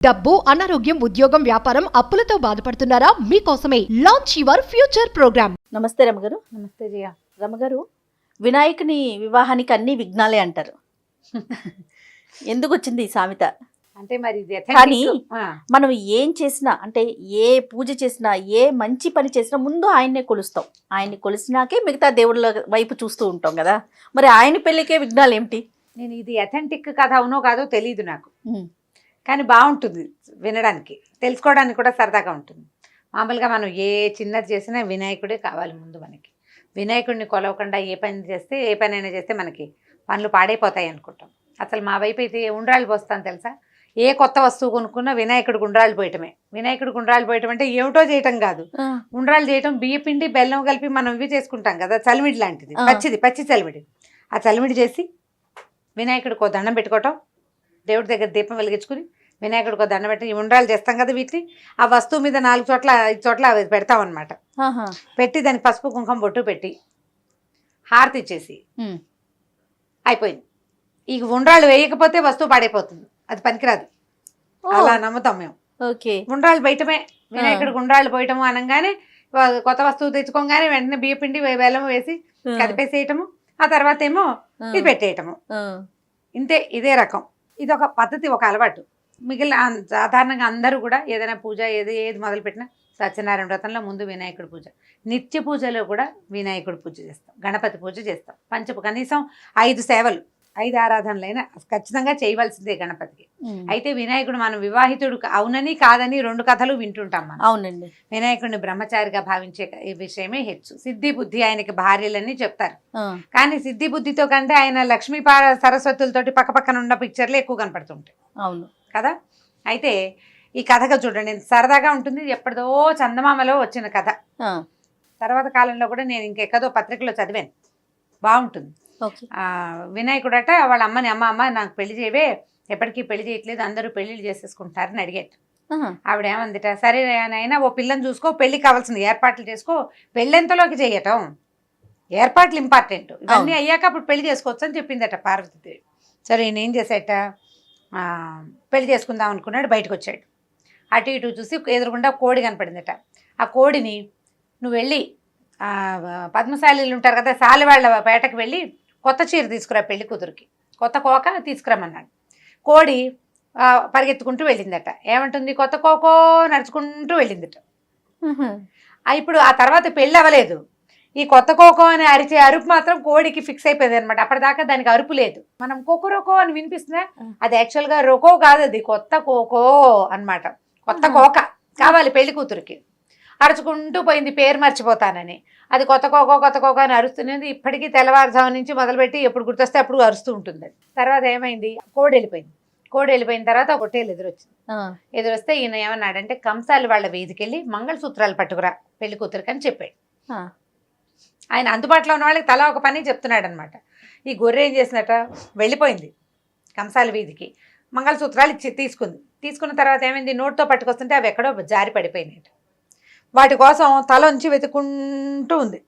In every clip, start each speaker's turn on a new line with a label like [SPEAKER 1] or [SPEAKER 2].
[SPEAKER 1] డబ్బు అనారోగ్యం ఉద్యోగం వ్యాపారం అప్పులతో బాధపడుతున్నారా? మీకోసమే లాంచ్ యువర్ ఫ్యూచర్ ప్రోగ్రామ్
[SPEAKER 2] నమస్తే రమగారు.
[SPEAKER 3] నమస్తే జయ.
[SPEAKER 2] రమగారు వినాయకుని వివాహానికి అన్ని విఘ్నాలే అంటారు. ఎందుకు వచ్చింది ఈ సామెత?
[SPEAKER 3] అంటే మరి ఇది
[SPEAKER 2] కానీ మనం ఏం చేసినా అంటే ఏ పూజ చేసినా ఏ మంచి పని చేసినా ముందు ఆయన్నే కొలుస్తాం. ఆయన్ని కొలిసినాకే మిగతా దేవుళ్ళ వైపు చూస్తూ ఉంటాం కదా. మరి ఆయన పెళ్ళికే విఘ్నాలు ఏమిటి
[SPEAKER 3] నేను ఇది అథెంటిక్ కథ అవునో కాదో తెలియదు నాకు. కానీ బాగుంటుంది వినడానికి. తెలుసుకోవడానికి కూడా సరదాగా ఉంటుంది. మామూలుగా మనం ఏ చిన్నది చేసినా వినాయకుడే కావాలి ముందు మనకి. వినాయకుడిని కొలవకుండా ఏ పని చేస్తే ఏ పని అయినా చేస్తే మనకి పనులు పాడైపోతాయి అనుకుంటాం. అసలు మా వైపు అయితే ఉండ్రాళ్ళు పోస్తాను తెలుసా? ఏ కొత్త వస్తువు కొనుక్కున్నా వినాయకుడు గుండ్రాళ్ళు పోయటమే. వినాయకుడు గుండ్రాళ్ళు పోయటం అంటే ఏమిటో చేయటం కాదు. ఉండ్రాలు చేయటం బియ్య పిండి బెల్లం కలిపి మనం ఇవి చేసుకుంటాం కదా చలిమిడి లాంటిది. పచ్చిది పచ్చి చలిమిడి. ఆ చలిమిడి చేసి వినాయకుడికి దండం పెట్టుకోవటం దేవుడి దగ్గర దీపం వెలిగించుకుని వినాయకుడికి ఒక దండం పెట్టి ఉండ్రాలు చేస్తాం కదా వీటిని ఆ వస్తువు మీద నాలుగు చోట్ల ఐదు చోట్ల పెడతాం అనమాట. పెట్టి దానికి పసుపు కుంకుమ బొట్టు పెట్టి హారతి ఇచ్చేసి. అయిపోయింది. ఈ ఉండ్రాలు వేయకపోతే వస్తువు పాడైపోతుంది. అది పనికిరాదు. అలా నమ్ముతాం మేము.
[SPEAKER 2] ఓకే.
[SPEAKER 3] గుండ్రాలు బయటమే వినాయకుడు గుండ్రాలు పోయటము అనగానే కొత్త వస్తువు తెచ్చుకోగానే వెంటనే బియ్య పిండి బెల్లం వేసి కదిపేసేయటము ఆ తర్వాత ఏమో ఇది పెట్టేయటము. ఇంతే ఇదే రకం. ఇది ఒక పద్ధతి ఒక అలవాటు. మిగిలిన సాధారణంగా అందరూ కూడా ఏదైనా పూజ ఏది ఏది మొదలు పెట్టినా సత్యనారాయణ వ్రతంలో ముందు వినాయకుడి పూజ. నిత్య పూజలో కూడా వినాయకుడి పూజ చేస్తాం గణపతి పూజ చేస్తాం పంచపు కనీసం ఐదు సేవలు. ఐదు ఆరాధనలైనా ఖచ్చితంగా చేయవలసిందే గణపతికి. అయితే వినాయకుడు మనం వివాహితుడు అవునని కాదని రెండు కథలు వింటుంటాం మనం.
[SPEAKER 2] అవునండి.
[SPEAKER 3] వినాయకుడిని బ్రహ్మచారిగా భావించే విషయమే హెచ్చు. సిద్ధి బుద్ధి ఆయనకి భార్యలని చెప్తారు. కానీ సిద్ధి బుద్ధితో కంటే ఆయన లక్ష్మీ సరస్వతులతోటి పక్క పక్కన ఉన్న పిక్చర్లు ఎక్కువ కనపడుతుంటాయి.
[SPEAKER 2] అవును.
[SPEAKER 3] కదా? అయితే ఈ కథగా చూడండి. సరదాగా ఉంటుంది. ఎప్పటిదో చందమామలో వచ్చిన కథ. తర్వాత కాలంలో కూడా నేను ఇంకెక్కదో పత్రికలో చదివాను. బాగుంటుంది.
[SPEAKER 2] ఓకే.
[SPEAKER 3] ఆ, వినాయకుడట వాళ్ళ అమ్మని అమ్మ అమ్మ నాకు పెళ్ళి చేయవే. ఎప్పటికీ పెళ్ళి చేయట్లేదు. అందరూ పెళ్ళిళ్ళు చేసేసుకుంటారని అడిగారు
[SPEAKER 2] ఆహా.
[SPEAKER 3] ఆవిడ ఏమందిట సరే నాయనా ఓ పిల్లని చూసుకో పెళ్ళికి కావాల్సిన ఏర్పాట్లు చేసుకో. పెళ్ళెంతలోకి చేయటం. ఏర్పాట్లు ఇంపార్టెంట్. ఇవన్నీ అయ్యాక అప్పుడు పెళ్ళి చేసుకోవచ్చు అని చెప్పిందట పార్వతీదేవి. సరే ఈయన ఏం చేసేట పెళ్ళి చేసుకుందాం అనుకున్నాడు బయటకు వచ్చాడు. అటు ఇటు చూసి ఎదురుగుండా కోడి కనపడిందట. ఆ కోడిని నువ్వు వెళ్ళి పద్మశాలీలు ఉంటారు కదా సాలివాళ్ళ పేటకు వెళ్ళి కొత్త చీర తీసుకురా పెళ్ళి కూతురికి. కొత్త కోక తీసుకురమ్మన్నాడు. కోడి పరిగెత్తుకుంటూ వెళ్ళిందట. ఏమంటుంది? కొత్త కోకో నడుచుకుంటూ వెళ్ళిందట. ఇప్పుడు ఆ తర్వాత పెళ్ళి అవ్వలేదు. ఈ కొత్త కోకో అని అరిచే అరుపు మాత్రం కోడికి ఫిక్స్ అయిపోయింది అనమాట అప్పటిదాకా దానికి అరుపు లేదు. మనం కోకో రోకో అని వినిపిస్తున్నా అది యాక్చువల్గా రోకో కాదు అది కొత్త కోకో అన్నమాట. కొత్త. కోక కావాలి పెళ్ళి కూతురికి. అరుచుకుంటూ పోయింది పేరు మర్చిపోతానని. అది కొత్త కోకో కొత్త కోకో అని అరుస్తున్నది. ఇప్పటికీ తెల్లవారుజాము నుంచి మొదలుపెట్టి ఎప్పుడు గుర్తొస్తే అప్పుడు అరుస్తూ ఉంటుంది. తర్వాత ఏమైంది? కోడి వెళ్ళిపోయింది. కోడి వెళ్ళిపోయిన తర్వాత ఒక పొట్టేలు ఎదురొచ్చింది. ఎదురొస్తే ఈయన ఏమన్నాడంటే కంసాలి వాళ్ళ వీధికెళ్ళి మంగళసూత్రాలు పట్టుకురా పెళ్ళి కూతురికి అని చెప్పాడు. ఆయన అందుబాటులో ఉన్న వాళ్ళకి తలా ఒక పని చెప్తున్నాడు అనమాట ఈ గొర్రె ఏం చేసినట్ట వెళ్ళిపోయింది కంసాల వీధికి. మంగళసూత్రాలు ఇచ్చి తీసుకుంది. తీసుకున్న తర్వాత ఏమైంది? నోట్తో పట్టుకొస్తుంటే అవి ఎక్కడో జారి పడిపోయినాయి వాటి కోసం తల ఉంచి వెతుక్కుంటూ ఉంది.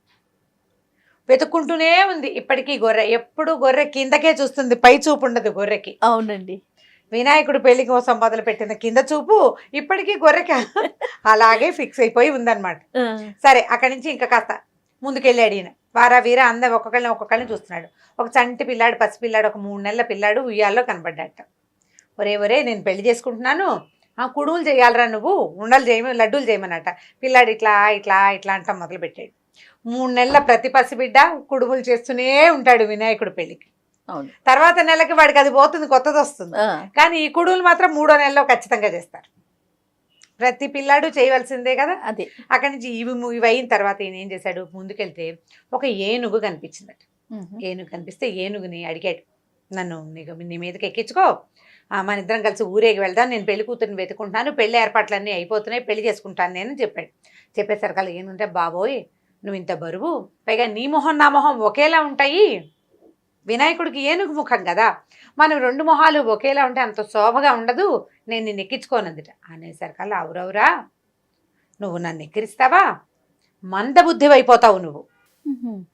[SPEAKER 3] వెతుక్కుంటూనే ఉంది. ఇప్పటికీ గొర్రె. ఎప్పుడు గొర్రె కిందకే చూస్తుంది. పై చూపు ఉండదు గొర్రెకి.
[SPEAKER 2] అవునండి.
[SPEAKER 3] వినాయకుడు పెళ్ళి కోసం మొదలుపెట్టిన కింద చూపు ఇప్పటికీ గొర్రెకి అలాగే ఫిక్స్ అయిపోయి ఉందన్నమాట. సరే అక్కడి నుంచి ఇంకా కాస్త ముందుకెళ్ళాడు ఈయన వారా వీర అందరు ఒక్కొక్కరిని ఒక్కొక్కరిని చూస్తున్నాడు. ఒక చంటి పిల్లాడు పసి పిల్లాడు ఒక మూడు నెలల పిల్లాడు ఉయ్యాల్లో కనపడ్డాట ఒరే ఒరే నేను పెళ్ళి చేసుకుంటున్నాను. కుడుములు చేయాలరా నువ్వు ఉండలు చేయమ లడ్డూలు చేయమన్నట పిల్లాడు ఇట్లా ఇట్లా ఇట్లా అంటాం మొదలుపెట్టాడు. మూడు నెలల ప్రతి పసిబిడ్డ కుడుములు చేస్తూనే ఉంటాడు వినాయకుడు
[SPEAKER 2] పెళ్ళికి
[SPEAKER 3] తర్వాత నెలకి వాడికి అది పోతుంది కొత్తది వస్తుంది. కానీ ఈ కుడుములు మాత్రం మూడో నెలలో ఖచ్చితంగా చేస్తారు. ప్రతి పిల్లాడు చేయవలసిందే కదా.
[SPEAKER 2] అదే.
[SPEAKER 3] అక్కడి నుంచి ఇవి ఇవి అయిన తర్వాత ఈయన ఏం చేశాడు? ముందుకెళ్తే ఒక ఏనుగు కనిపించిందట. ఏనుగు కనిపిస్తే ఏనుగుని అడిగాడు. నన్ను నీ మీదకి ఎక్కించుకో. మన ఇద్దరం కలిసి ఊరేగి వెళ్దాం నేను పెళ్ళి కూతురిని వెతుకుంటాను పెళ్ళి ఏర్పాట్లన్నీ అయిపోతున్నాయి పెళ్ళి చేసుకుంటాను నేను చెప్పాడు. చెప్పేసరికి ఏనుంటే బాబోయ్ నువ్వు ఇంత బరువు పైగా నీ మొహం నా మొహం ఒకేలా ఉంటాయి. వినాయకుడికి ఏనుగు ముఖం కదా మనం రెండు మొహాలు ఒకేలా ఉంటే అంత శోభగా ఉండదు నేను నిన్ను ఎక్కించుకోనందుట అనేసరికల్లా అవురవురా నువ్వు నన్ను ఎక్కిరిస్తావా? మందబుద్ధివి అయిపోతావు నువ్వు.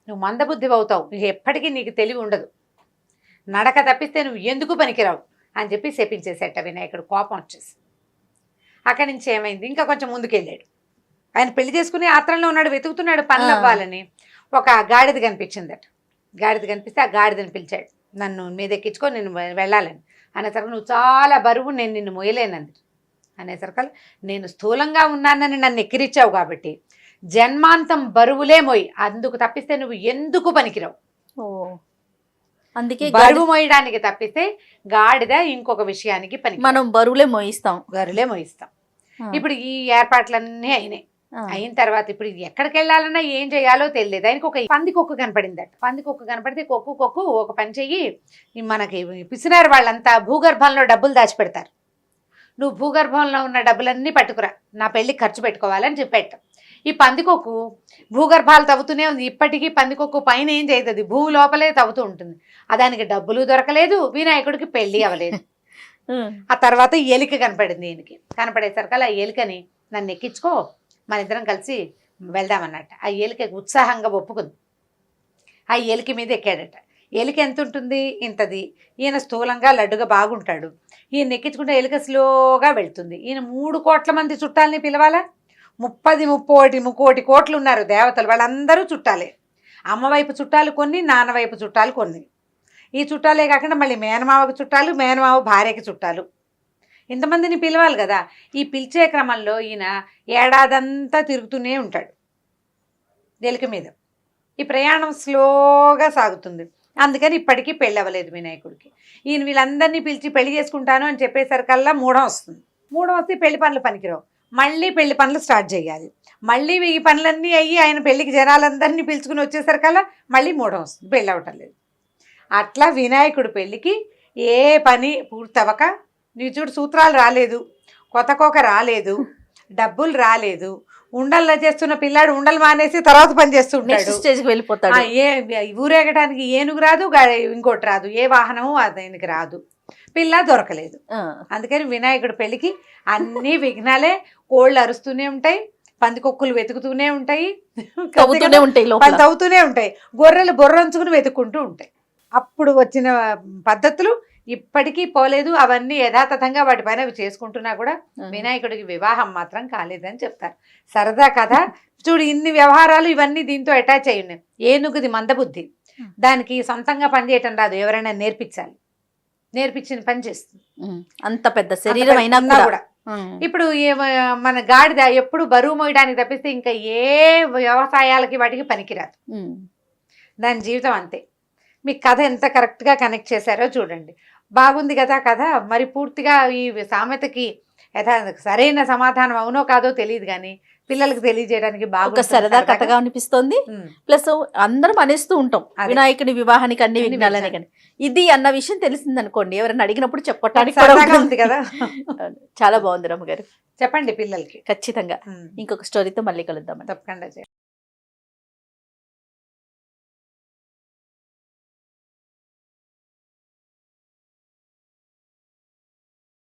[SPEAKER 3] నువ్వు మందబుద్ధివి అవుతావు నీకు ఎప్పటికీ నీకు తెలివి ఉండదు. నడక తప్పిస్తే నువ్వు ఎందుకు పనికిరావు? అని చెప్పి శపించేసేట వినాయకుడు కోపం వచ్చేసి అక్కడి నుంచి ఏమైంది? ఇంకా కొంచెం ముందుకెళ్ళాడు. ఆయన పెళ్ళి చేసుకుని ఆత్రంలో ఉన్నాడు వెతుకుతున్నాడు పనులు. అవ్వాలని. ఒక గాడిద కనిపించిందట. గాడిద కనిపిస్తే ఆ గాడిదని పిలిచాడు. నన్ను మీద ఎక్కించుకో నేను వెళ్ళాలని. అనేసరికి నువ్వు చాలా బరువు నేను నిన్ను మోయలేనంది. అనేసరికి నేను స్థూలంగా ఉన్నానని నన్ను ఎక్కిరిచ్చావు కాబట్టి జన్మాంతం బరువులే మోయి. అందుకు తప్పిస్తే నువ్వు ఎందుకు పనికిరావు?
[SPEAKER 2] ఓ. అందుకే
[SPEAKER 3] బరువు మోయడానికి తప్పిస్తే గాడిద ఇంకొక విషయానికి పని
[SPEAKER 2] మనం బరువులే మోయిస్తాం.
[SPEAKER 3] బరువులే మోయిస్తాం. ఇప్పుడు ఈ ఏర్పాట్లన్నీ అయినాయి. అయిన తర్వాత ఇప్పుడు ఇది ఎక్కడికి వెళ్ళాలన్నా ఏం చేయాలో తెలియదు. ఆయనకి ఒక పంది కుక్క కనపడిందట. పంది కుక్క కనపడితే కొక్కు కొక్కు ఒక పని చెయ్యి. మనకి పిసినారు వాళ్ళంతా భూగర్భంలో డబ్బులు దాచిపెడతారు. నువ్వు భూగర్భంలో ఉన్న డబ్బులన్నీ పట్టుకురా. నా పెళ్ళి ఖర్చు పెట్టుకోవాలని చెప్పేట. ఈ పందికొక్కు భూగర్భాలు తవ్వుతూనే ఉంది. ఇప్పటికీ పందికొక్కు పైన ఏం చేయదు భూమి లోపలే తవ్వుతూ ఉంటుంది. దానికి డబ్బులు దొరకలేదు వినాయకుడికి పెళ్ళి అవ్వలేదు. ఆ తర్వాత ఎలిక కనపడింది ఈయనకి. కనపడేసరికి ఆ ఎలికని నన్ను ఎక్కించుకో మన ఇద్దరం కలిసి వెళ్దామన్నట్ట. ఆ ఎలిక ఉత్సాహంగా ఒప్పుకుంది. ఆ ఎలిక మీద ఎక్కాడట. ఎలిక ఎంత ఉంటుంది ఇంతది. ఈయన స్థూలంగా లడ్డుగా బాగుంటాడు. ఈయన ఎక్కించుకుంటే ఎలిక స్లోగా వెళ్తుంది. ఈయన మూడు కోట్ల మంది చుట్టాలని పిలవాలా? ముప్పది ముప్పోటి ముక్కోటి కోట్లు ఉన్నారు దేవతలు. వాళ్ళందరూ చుట్టాలే. అమ్మవైపు చుట్టాలు కొన్ని నాన్నవైపు చుట్టాలు కొన్ని. ఈ చుట్టాలే కాకుండా మళ్ళీ మేనమావకు చుట్టాలు మేనమావ భార్యకి చుట్టాలు. ఇంతమందిని పిలవాలి కదా. ఈ పిలిచే క్రమంలో ఈయన ఏడాదంతా తిరుగుతూనే ఉంటాడు. దేలిక మీద. ఈ ప్రయాణం స్లోగా సాగుతుంది. అందుకని ఇప్పటికీ పెళ్ళి అవ్వలేదు వినాయకుడికి. ఈయన వీళ్ళందరినీ పిలిచి పెళ్ళి చేసుకుంటాను అని చెప్పేసరికల్లా మూడం వస్తుంది. మూడం వస్తే పెళ్ళి పనులు పనికిరావు. మళ్ళీ పెళ్ళి పనులు స్టార్ట్ చేయాలి. మళ్ళీ ఈ పనులన్నీ అయ్యి ఆయన పెళ్ళికి జనాలందరినీ పిలుచుకుని వచ్చేసరికల్లా మళ్ళీ మూడం వస్తుంది పెళ్ళి అవటం లేదు. అట్లా వినాయకుడు పెళ్ళికి ఏ పని పూర్తవక నీ చూడు సూత్రాలు రాలేదు కొత్త కోక రాలేదు డబ్బులు రాలేదు ఉండల్లో చేస్తున్న పిల్లాడు ఉండలు మానేసి తర్వాత పని చేస్తుంటాడు.
[SPEAKER 2] స్టేజ్కి
[SPEAKER 3] ఆ,
[SPEAKER 2] వెళ్ళిపోతాడు
[SPEAKER 3] ఏ ఊరేగడానికి ఏనుగు రాదు ఇంకోటి రాదు. ఏ వాహనము ఆయనకి రాదు. పిల్ల దొరకలేదు. అందుకని వినాయకుడి పెళ్ళికి అన్ని విఘ్నాలే కోళ్ళు అరుస్తూనే ఉంటాయి పందికొక్కులు వెతుకుతూనే ఉంటాయి.
[SPEAKER 2] తవ్వుతూనే ఉంటాయి
[SPEAKER 3] తవ్వుతూనే ఉంటాయి. గొర్రెలు బొర్రంచుకుని వెతుక్కుంటూ ఉంటాయి. అప్పుడు వచ్చిన పద్ధతులు ఇప్పటికీ పోలేదు అవన్నీ యథాతథంగా వాటి పైన అవి చేసుకుంటున్నా కూడా వినాయకుడికి వివాహం మాత్రం కాలేదని చెప్తారు. సరదా కథ. చూడు ఇన్ని వ్యవహారాలు ఇవన్నీ దీంతో అటాచ్ అయి ఉన్నాయి ఏనుగుది మందబుద్ధి. దానికి సొంతంగా పని చేయటం రాదు. ఎవరైనా నేర్పించాలి. నేర్పించిన పని చేస్తుంది.
[SPEAKER 2] అంత పెద్ద శరీరం అయినా కూడా.
[SPEAKER 3] ఇప్పుడు మన గాడిద ఎప్పుడు బరువు మోయడానికి తప్పిస్తే ఇంకా ఏ వ్యవసాయాలకి వాటికి పనికిరాదు. దాని జీవితం అంతే. మీ కథ ఎంత కరెక్ట్గా కనెక్ట్ చేశారో చూడండి. బాగుంది కదా కథ. మరి పూర్తిగా ఈ సామెతకి యథా సరైన సమాధానం అవునో కాదో తెలియదు కానీ పిల్లలకు తెలియజేయడానికి బాగా
[SPEAKER 2] సరదా కథగా అనిపిస్తోంది. ప్లస్ అందరం అనేస్తూ ఉంటాం. వినాయకుని వివాహానికి అన్ని విఘ్నాలని
[SPEAKER 3] విఘ్నాలు.
[SPEAKER 2] కానీ. ఇది అన్న విషయం తెలిసింది అనుకోండి ఎవరైనా అడిగినప్పుడు.
[SPEAKER 3] ఉంది కదా.
[SPEAKER 2] చాలా బాగుంది రమ్మ గారు.
[SPEAKER 3] చెప్పండి పిల్లలకి.
[SPEAKER 2] ఖచ్చితంగా. ఇంకొక స్టోరీతో మళ్ళీ కలుద్దాం
[SPEAKER 3] తప్పకుండా